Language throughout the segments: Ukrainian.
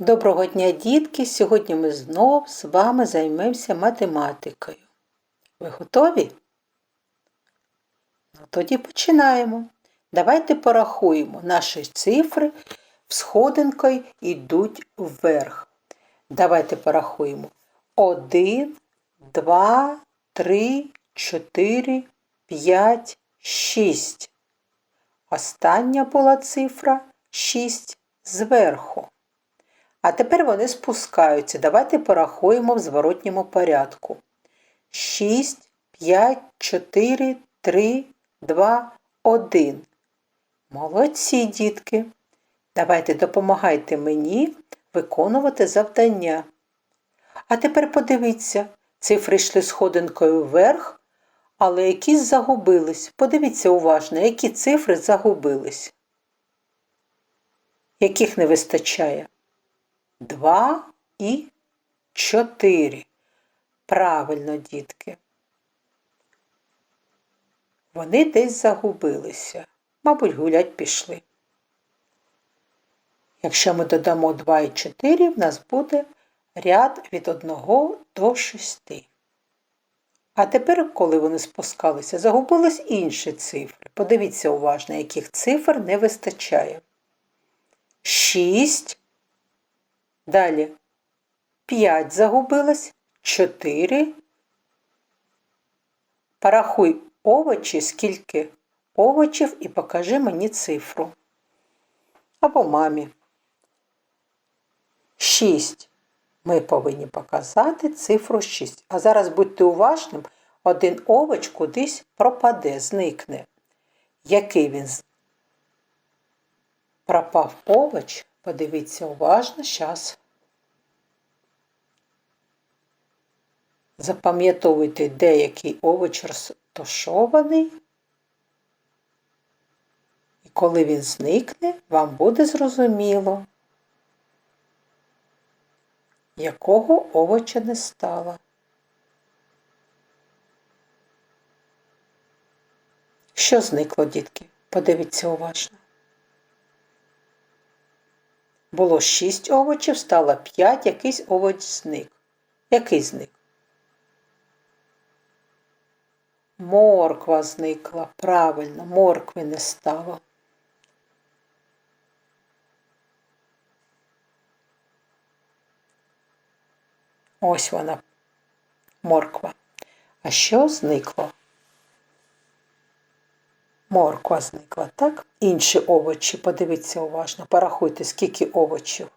Доброго дня, дітки! Сьогодні ми знов з вами займемося математикою. Ви готові? Ну, тоді починаємо. Давайте порахуємо. Наші цифри сходинкою йдуть вверх. Давайте порахуємо. 1, 2, 3, 4, 5, 6. Остання була цифра 6 зверху. А тепер вони спускаються. Давайте порахуємо в зворотньому порядку. 6, 5, 4, 3, 2, 1. Молодці, дітки. Давайте допомагайте мені виконувати завдання. А тепер подивіться, цифри йшли сходинкою вверх, але якісь загубились. Подивіться уважно, які цифри загубились. Яких не вистачає? 2 і 4. Правильно, дітки. Вони десь загубилися. Мабуть, гулять пішли. Якщо ми додамо 2 і 4, в нас буде ряд від 1 до 6. А тепер, коли вони спускалися, загубились інші цифри. Подивіться уважно, яких цифр не вистачає. 6 Далі 5 загубилось, 4. Порахуй овочі, скільки овочів і покажи мені цифру. Або мамі. 6. Ми повинні показати цифру 6. А зараз будьте уважним, один овоч кудись пропаде, зникне. Який він пропав овоч? Подивіться уважно зараз. Запам'ятовуйте, деякий овоч розташований. І коли він зникне, вам буде зрозуміло, якого овоча не стало. Що зникло, дітки? Подивіться уважно. Було 6 овочів, стало 5, якийсь овоч зник. Який зник? Морква зникла. Правильно, моркви не стало. Ось вона, морква. А що зникло? Морква зникла, так? Інші овочі, подивіться уважно, порахуйте, скільки овочів.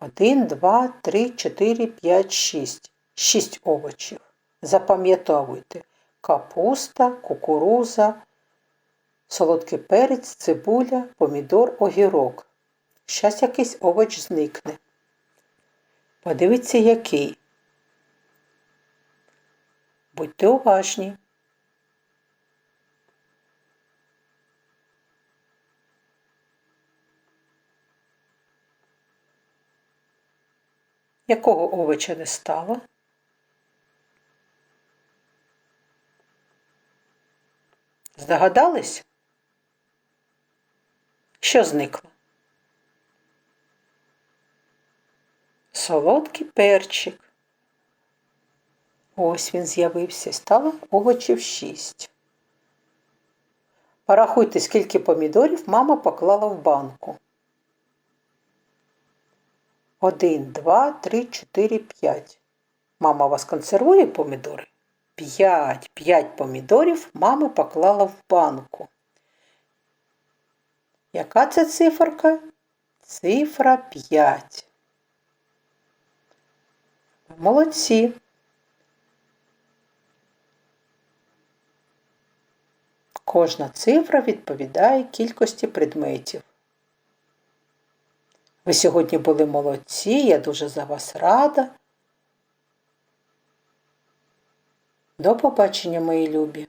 Один, два, три, чотири, п'ять, шість. Шість овочів. Запам'ятовуйте капуста, кукуруза, солодкий перець, цибуля, помідор, огірок. Щас якийсь овоч зникне. Подивіться, який. Будьте уважні. Якого овоча не стало? Здогадались? Що зникло? Солодкий перчик. Ось він з'явився стало овочів шість. Порахуйте, скільки помідорів мама поклала в банку. Один, два, три, чотири, п'ять. Мама вас консервує помідори? П'ять. П'ять помідорів мама поклала в банку. Яка це циферка? Цифра 5. Молодці. Кожна цифра відповідає кількості предметів. Ви сьогодні були молодці, я дуже за вас рада. До побачення, мої любі!